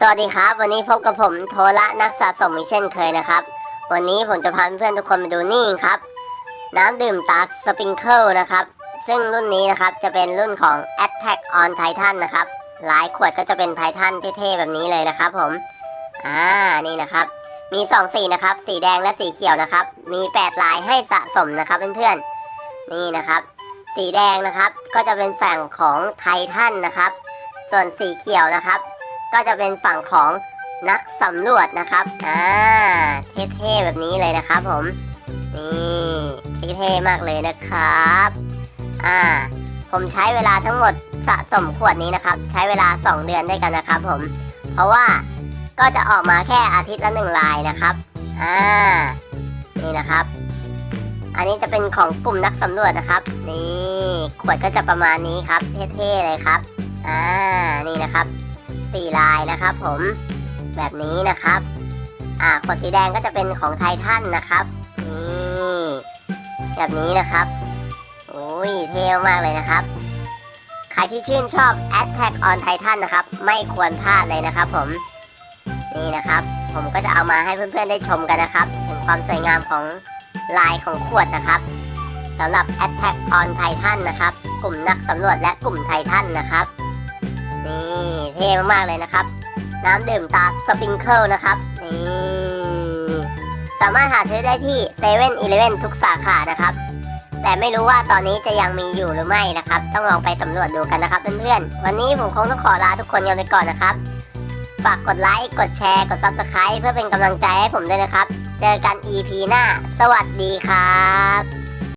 สวัสดีครับ วันนี้พบกับผมโทละนักสะสมอีกเช่นเคยนะครับ วันนี้ผมจะพาเพื่อนๆทุกคนมาดูนี่ครับ น้ำดื่มตาสปริงเกิลนะครับ ซึ่งรุ่นนี้นะครับจะเป็นรุ่นของ Attack on Titan นะครับ หลายขวดก็จะเป็นไททันเท่ๆแบบนี้เลยนะครับผม อ่า นี่นะครับ มี 2 สีนะครับ สีแดงและสีเขียวนะครับ มี 8 ลายให้สะสมนะครับเพื่อนๆ นี่นะครับ สีแดงนะครับก็จะเป็นฝั่งของไททันนะครับ ส่วนสีเขียวนะครับ ก็จะเป็นฝั่งของนักสำรวจนะครับ อ่า เท่ๆแบบนี้เลยนะครับผม นี่เท่ๆมากเลยนะครับ อ่า ผมใช้เวลาทั้งหมดสะสมขวดนี้นะครับ ใช้เวลา 2 เดือนด้วยกันนะครับผม เพราะว่าก็จะออกมาแค่อาทิตย์ละหนึ่งลายนะครับ อ่า นี่นะครับ อันนี้จะเป็นของกลุ่มนักสำรวจนะครับ นี่ ขวดก็จะประมาณนี้ครับ เท่ๆเลยครับ อ่า นี่นะครับ สี่ลายนะครับ ผมแบบนี้นะครับอ่าขวดสีแดงก็จะเป็นของไททันนะครับนี่แบบนี้นะครับโอ้ยเท่มากเลยนะครับ ใครที่ชื่นชอบ Attack on Titan นะครับ ไม่ควรพลาดเลยนะครับ ผมนี่นะครับ ผมก็จะเอามาให้เพื่อนๆได้ชมกันนะครับ ถึงความสวยงามของลายของขวดนะครับสำหรับ Attack on Titan นะครับ กลุ่มนักสำรวจและกลุ่มไททันนะครับ นี่เท่มากๆเลยนะครับ น้ำดื่มตาสปริงเกิลนะครับนี่สามารถหาซื้อได้ที่เซเว่นอีเลฟทุกสาขานะครับ แต่ไม่รู้ว่าตอนนี้จะยังมีอยู่หรือไม่นะครับ ต้องลองไปสำรวจดูกันนะครับเพื่อนๆ วันนี้ผมคงต้องขอลาทุกคนกันไปก่อนนะครับ ฝากกดไลค์ กดแชร์ กด Subscribe เพื่อเป็นกำลังใจให้ผมด้วยนะครับ เจอกัน EP หน้า สวัสดีครับ